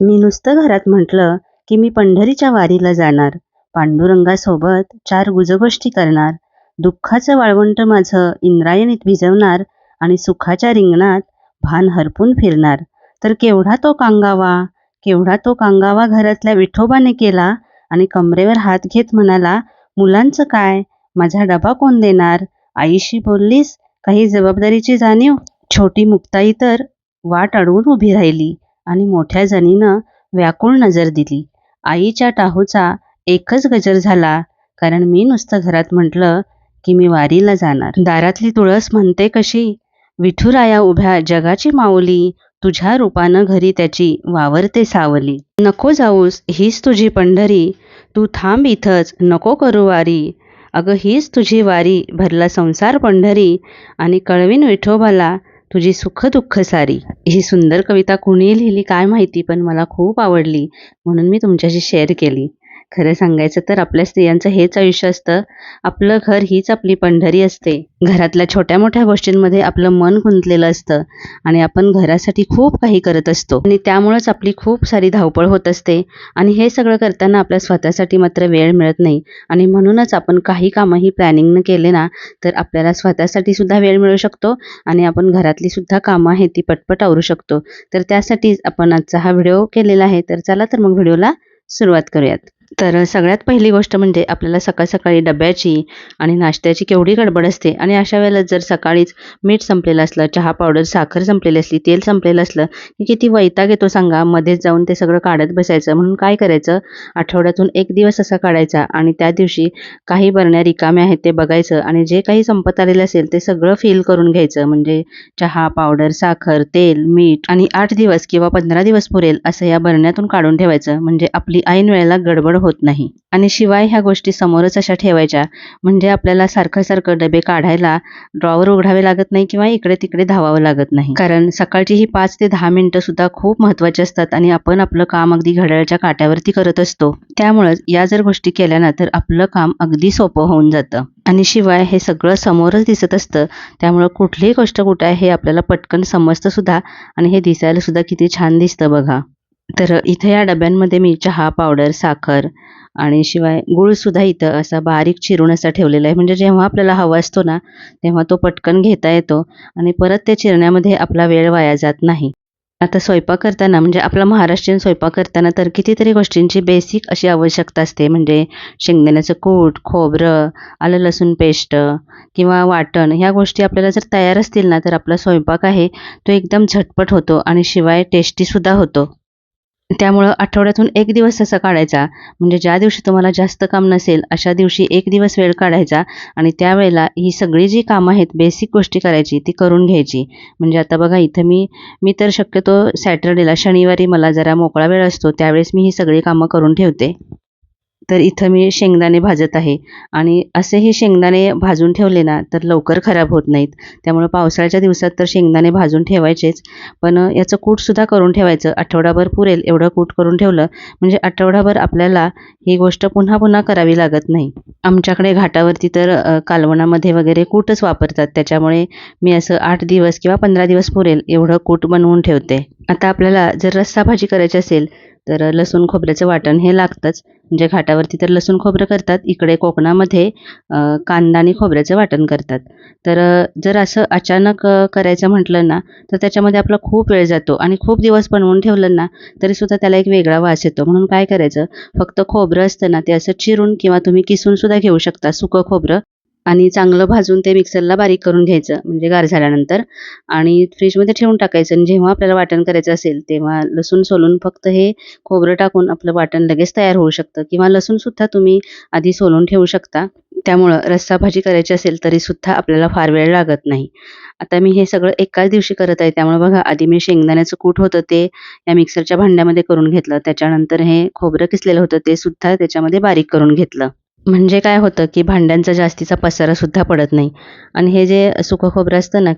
मी नुसतं घरात म्हटलं की मी पंढरीच्या वारीला जाणार. पांडुरंगासोबत चार गुजगोष्टी करणार. दुःखाचं वाळवंट माझं इंद्रायणीत भिजवणार आणि सुखाच्या रिंगणात भान हरपून फिरणार. तर केवढा तो कांगावा केवढा तो कांगावा घरातल्या विठोबाने केला आणि कमरेवर हात घेत म्हणाला मुलांचं काय? माझा डबा कोण देणार? आईशी बोललीस? काही जबाबदारीची जाणीव? छोटी मुक्ताई तर वाट अडवून उभी राहिली. आणि मोठ्या जणीनं व्याकुळ नजर दिली. आईच्या टाहूचा एकच गजर झाला कारण मी नुसतं घरात म्हटलं की मी वारीला जाणार. दारातली तुळस म्हणते कशी? विठुराया उभ्या जगाची माऊली तुझ्या रूपानं घरी त्याची वावरते सावली. नको जाऊस हीच तुझी पंढरी तू थांब इथंच नको करू वारी. अगं हीच तुझी वारी भरला संसार पंढरी. आणि कळवीन विठोबाला तुझी सुख दुःख सारी. ही सुंदर कविता कुणी लिहिली काय माहिती पण मला खूप आवडली. म्हणून मी तुमच्याशी शेअर केली. खरं सांगायचं तर आपल्या स्त्रियांचं हेच आयुष्य असतं. आपलं घर हीच आपली पंढरी असते. घरातल्या छोट्या मोठ्या गोष्टींमध्ये आपलं मन गुंतलेलं असतं. आणि आपण घरासाठी खूप काही करत असतो. आणि त्यामुळेच आपली खूप सारी धावपळ होत असते. आणि हे सगळं करताना आपल्या स्वतःसाठी मात्र वेळ मिळत नाही. आणि म्हणूनच आपण काही कामंही प्लॅनिंगनं केले ना तर आपल्याला स्वतःसाठी सुद्धा वेळ मिळू शकतो. आणि आपण घरातली सुद्धा कामं आहेत ती पटपट आवरू शकतो. तर त्यासाठीच आपण आजचा हा व्हिडिओ केलेला आहे. तर चला तर मग व्हिडिओला सुरुवात करूयात. तर सगळ्यात पहिली गोष्ट म्हणजे आपल्याला सकाळ सकाळी डब्याची आणि नाश्त्याची केवढी गडबड असते. आणि अशा वेळेला जर सकाळीच मीठ संपलेलं असलं चहा पावडर साखर संपलेली असली तेल संपलेलं असलं की किती वैताग येतो सांगा. मध्येच जाऊन ते सगळं काढत बसायचं. म्हणून काय करायचं? आठवड्यातून एक दिवस असा काढायचा आणि त्या दिवशी काही बरण्या रिकाम्या आहेत ते बघायचं आणि जे काही संपत आलेलं असेल ते सगळं फील करून घ्यायचं. म्हणजे चहा पावडर साखर तेल मीठ आणि आठ दिवस किंवा पंधरा दिवस पुरेल असं या बरण्यातून काढून ठेवायचं. म्हणजे आपली ऐन वेळेला गडबड होत नाही. आणि शिवाय ह्या गोष्टी समोरच अशा ठेवायच्या. म्हणजे आपल्याला सारखं सारखं डबे काढायला ड्रॉवर उघडावे लागत नाही किंवा इकडे तिकडे धावावं लागत नाही. कारण सकाळची ही पाच ते दहा मिनिटं सुद्धा खूप महत्वाची असतात आणि आपण आपलं काम अगदी घड्याळच्या काट्यावरती करत असतो. त्यामुळेच या जर गोष्टी केल्या ना तर आपलं काम अगदी सोपं होऊन जातं. आणि शिवाय हे सगळं समोरच दिसत असतं. त्यामुळं कुठलीही गोष्ट कुठं आहे हे आपल्याला पटकन समजतं सुद्धा आणि हे दिसायला सुद्धा किती छान दिसतं बघा. तर इथे या डब्यांमध्ये मी चहा पावडर साखर आणि शिवाय गुळसुद्धा इथं असा बारीक चिरून असा ठेवलेला आहे. म्हणजे जेव्हा आपल्याला हवा असतो ना तेव्हा तो पटकन घेता येतो आणि परत त्या चिरण्यामध्ये आपला वेळ वाया जात नाही. आता स्वयंपाक करताना म्हणजे आपला महाराष्ट्रीयन स्वयंपाक करताना तर कितीतरी गोष्टींची बेसिक अशी आवश्यकता असते. म्हणजे शेंगदाण्याचं कूट खोबरं आलं लसूण पेस्ट किंवा वाटण ह्या गोष्टी आपल्याला जर तयार असतील ना तर आपला स्वयंपाक आहे तो एकदम झटपट होतो आणि शिवाय टेस्टीसुद्धा होतो. त्यामुळं आठवड्यातून एक दिवस तसा काढायचा. म्हणजे ज्या दिवशी तुम्हाला जास्त काम नसेल अशा दिवशी एक दिवस वेळ काढायचा आणि त्यावेळेला ही सगळी जी कामं आहेत बेसिक गोष्टी करायची ती करून घ्यायची. म्हणजे आता बघा इथं मी मी तर शक्यतो सॅटर्डेला शनिवारी मला जरा मोकळा वेळ असतो त्यावेळेस मी ही सगळी कामं करून ठेवते. तर इथं मी शेंगदाणे भाजत आहे. आणि असेही शेंगदाणे भाजून ठेवले ना तर लवकर खराब होत नाहीत. त्यामुळं पावसाळ्याच्या दिवसात तर शेंगदाणे भाजून ठेवायचेच. पण याचं कूटसुद्धा करून ठेवायचं. आठवडाभर पुरेल एवढं कूट करून ठेवलं. म्हणजे आठवडाभर आपल्याला ही गोष्ट पुन्हा पुन्हा करावी लागत नाही. आमच्याकडे घाटावरती तर कालवणामध्ये वगैरे कूटच वापरतात. त्याच्यामुळे मी असं आठ दिवस किंवा पंधरा दिवस पुरेल एवढं कूट बनवून ठेवते. आता आपल्याला जर रस्सा भाजी करायची असेल तर लसूण खोबऱ्याचं वाटण हे लागतंच. म्हणजे घाटावरती तर लसूण खोबरं करतात इकडे कोकणामध्ये कांदा आणि खोबऱ्याचं वाटण करतात. तर जर असं अचानक करायचं म्हटलं ना तर त्याच्यामध्ये आपला खूप वेळ जातो आणि खूप दिवस बनवून ठेवलं ना तरीसुद्धा त्याला एक वेगळा वास येतो. म्हणून काय करायचं फक्त खोबरं असतं ना ते असं चिरून किंवा तुम्ही किसूनसुद्धा घेऊ शकता सुकं खोबरं. आणि चांगलं भाजून ते मिक्सरला बारीक करून घ्यायचं म्हणजे गार झाल्यानंतर. आणि फ्रीजमध्ये ठेवून टाकायचं. आणि जेव्हा आपल्याला वाटण करायचं असेल तेव्हा लसूण सोलून फक्त हे खोबरं टाकून आपलं वाटण लगेच तयार होऊ शकतं. किंवा लसूणसुद्धा तुम्ही आधी सोलून ठेवू शकता. त्यामुळं रस्सा भाजी करायची असेल तरीसुद्धा आपल्याला फार वेळ लागत नाही. आता मी हे सगळं एकाच दिवशी करत आहे. त्यामुळे बघा आधी मी शेंगदाण्याचं कूट होतं ते या मिक्सरच्या भांड्यामध्ये करून घेतलं. त्याच्यानंतर हे खोबरं किसलेलं होतं ते सुद्धा त्याच्यामध्ये बारीक करून घेतलं. म्हणजे काय होतं की भांड्यांचा जास्तीचा पसारासुद्धा पडत नाही. आणि हे जे सुकं खोबरं असतं ना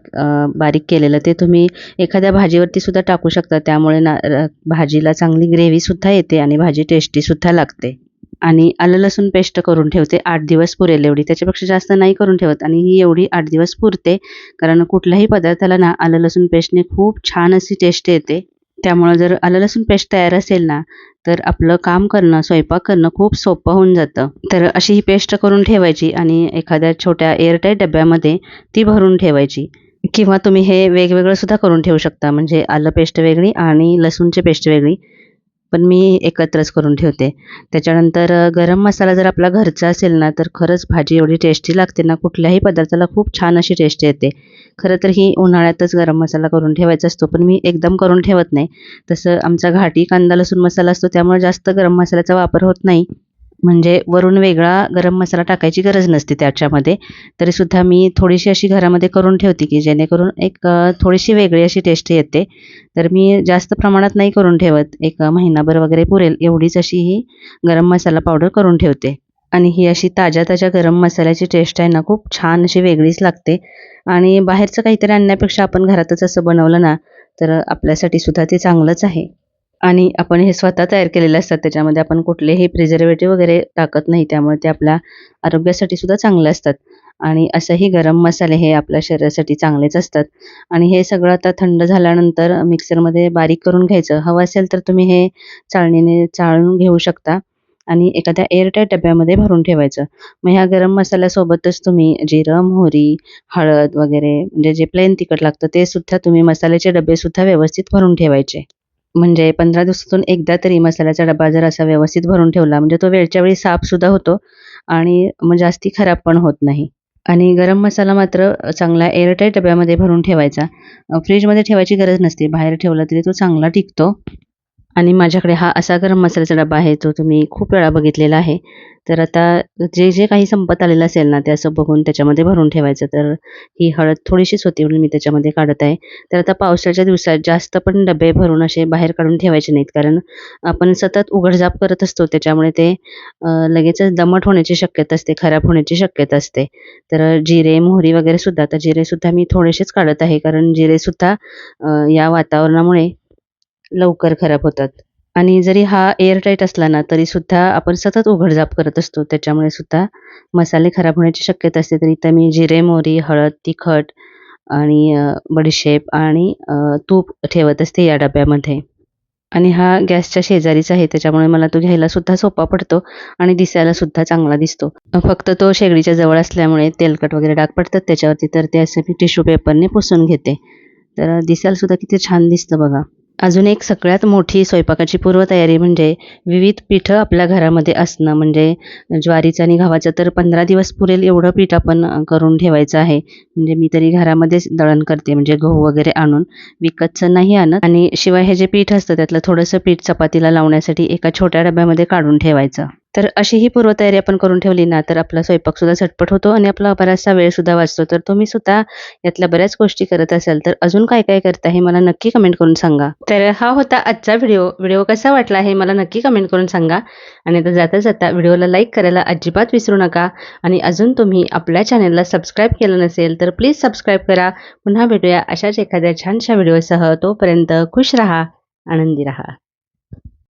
बारीक केलेलं ते तुम्ही एखाद्या भाजीवरती सुद्धा टाकू शकता. त्यामुळे ना भाजीला चांगली ग्रेव्हीसुद्धा येते आणि भाजी टेस्टीसुद्धा लागते. आणि आलं लसूण पेस्ट करून ठेवते आठ दिवस पुरेल एवढी. त्याच्यापेक्षा जास्त नाही करून ठेवत आणि ही एवढी आठ दिवस पुरते. कारण कुठल्याही पदार्थाला ना आलं लसूण पेस्टने खूप छान अशी टेस्ट येते. त्यामुळं जर आलं लसूण पेस्ट तयार असेल ना तर आपलं काम करणं स्वयंपाक करणं खूप सोपं होऊन जातं. तर अशी ही पेस्ट करून ठेवायची आणि एखाद्या छोट्या एअरटाईट डब्यामध्ये ती भरून ठेवायची. किंवा तुम्ही हे वेगवेगळं सुद्धा करून ठेवू शकता. म्हणजे आलं पेस्ट वेगळी आणि लसूणची पेस्ट वेगळी. पण मी एकत्रच करून ठेवते. त्याच्यानंतर गरम मसाला जर आपला घरचा असेल ना तर खरंच भाजी एवढी टेस्टी लागते ना कुठल्याही पदार्थाला खूप छान अशी टेस्ट येते. खरं तर ही उन्हाळ्यातच गरम मसाला करून ठेवायचा असतो पण मी एकदम करून ठेवत नाही. तसं आमचा घाटी कांदा लसूण मसाला असतो त्यामुळे जास्त गरम मसाल्याचा वापर होत नाही. म्हणजे वरून वेगळा गरम मसाला टाकायची गरज नसते त्याच्यामध्ये. तरीसुद्धा मी थोडीशी अशी घरामध्ये करून ठेवते की जेणेकरून एक थोडीशी वेगळी अशी टेस्ट येते. तर मी जास्त प्रमाणात नाही करून ठेवत. एक महिनाभर वगैरे पुरेल एवढीच अशी ही गरम मसाला पावडर करून ठेवते. आणि ही अशी ताज्या ताज्या गरम मसाल्याची टेस्ट आहे ना खूप छान अशी वेगळीच लागते. आणि बाहेरचं काहीतरी आणण्यापेक्षा आपण घरातच असं बनवलं ना तर आपल्यासाठी सुद्धा ते चांगलंच आहे. आणि आपण हे स्वतः तयार केलेले असतात त्याच्यामध्ये आपण कुठलेही प्रिझर्वेटिव्ह वगैरे टाकत नाही. त्यामुळे ते आपल्या आरोग्यासाठी सुद्धा चांगले असतात. आणि असंही गरम मसाले हे आपल्या शरीरासाठी चांगलेच असतात. आणि हे सगळं आता थंड झाल्यानंतर मिक्सरमध्ये बारीक करून घ्यायचं. हवं असेल तर तुम्ही हे चाळणीने चाळून घेऊ शकता. आणि एखाद्या एअरटाईट डब्यामध्ये भरून ठेवायचं. मग ह्या गरम मसाल्यासोबतच तुम्ही जिरं मोहरी हळद वगैरे म्हणजे जे प्लेन तिखट लागतं ते सुद्धा तुम्ही मसाल्याचे डबे सुद्धा व्यवस्थित भरून ठेवायचे. म्हणजे पंधरा दिवसातून एकदा तरी मसाल्याचा डबा जर असा व्यवस्थित भरून ठेवला म्हणजे तो वेळच्या वेळी साफसुद्धा होतो आणि मग जास्ती खराब पण होत नाही. आणि गरम मसाला मात्र चांगला एअरटाईट डब्यामध्ये भरून ठेवायचा. फ्रीजमध्ये ठेवायची गरज नसते. बाहेर ठेवला तरी तो चांगला टिकतो. आणि माझ्याकडे हा असा गरम मसाल्याचा डबा आहे जो तुम्ही खूप वेळा बघितलेला आहे. तर आता जे जे काही संपत आलेलं असेल ना ते असं बघून त्याच्यामध्ये भरून ठेवायचं. तर ही हळद थोडीशीच होती म्हणून मी त्याच्यामध्ये काढत आहे. तर आता पावसाच्या दिवसात जास्त पण डबे भरून असे बाहेर काढून ठेवायचे नाहीत. कारण आपण सतत उघडझाप करत असतो त्याच्यामुळे ते लगेचच दमट होण्याची शक्यता असते खराब होण्याची शक्यता असते. तर जिरे मोहरी वगैरे सुद्धा तर जिरेसुद्धा मी थोडेसेच काढत आहे. कारण जिरेसुद्धा या वातावरणामुळे लवकर खराब होतात. आणि जरी हा एअरटाईट असला ना तरी सुद्धा आपण सतत उघडझाप करत असतो. त्याच्यामुळे सुद्धा मसाले खराब होण्याची शक्यता असते. तर इथं मी जिरे मोहरी हळद तिखट आणि बडीशेप आणि तूप ठेवत असते या डब्यामध्ये. आणि हा गॅसच्या शेजारीच आहे. त्याच्यामुळे मला तो घ्यायला सुद्धा सोपा पडतो आणि दिसायला सुद्धा चांगला दिसतो. फक्त तो शेगडीच्या जवळ असल्यामुळे तेलकट वगैरे डाग पडतात. त्याच्यावरती तर ते असं मी टिश्यू पेपरने पुसून घेते. तर दिसायला सुद्धा किती छान दिसतं बघा. अजून एक सगळ्यात मोठी स्वयंपाकाची पूर्वतयारी म्हणजे विविध पिठं आपल्या घरामध्ये असणं. म्हणजे ज्वारीचं आणि गव्हाचं तर पंधरा दिवस पुरेल एवढं पीठ आपण करून ठेवायचं आहे. म्हणजे मी तरी घरामध्येच दळण करते म्हणजे गहू वगैरे आणून विकतचं नाही आणत. आणि शिवाय हे जे पीठ असतं त्यातलं थोडंसं पीठ चपातीला लावण्यासाठी एका छोट्या डब्यामध्ये काढून ठेवायचं. तर अशी ही पूर्वतयारी आपण करून ठेवली ना तर आपला स्वयंपाक सुद्धा झटपट होतो आणि आपला बराचसा वेळ सुद्धा वाचतो. तर तुम्ही सुद्धा यातल्या बऱ्याच गोष्टी करत असाल तर अजून काय काय करता हे मला नक्की कमेंट करून सांगा. तर हा होता आजचा व्हिडिओ व्हिडिओ कसा वाटला हे मला नक्की कमेंट करून सांगा. आणि आता जाता जाता व्हिडिओला लाईक करायला अजिबात विसरू नका. आणि अजून तुम्ही आपल्या चॅनलला सबस्क्राईब केलं नसेल तर प्लीज सबस्क्राईब करा. पुन्हा भेटूया अशाच एखाद्या छानशा व्हिडिओसह तोपर्यंत खुश राहा आनंदी राहा.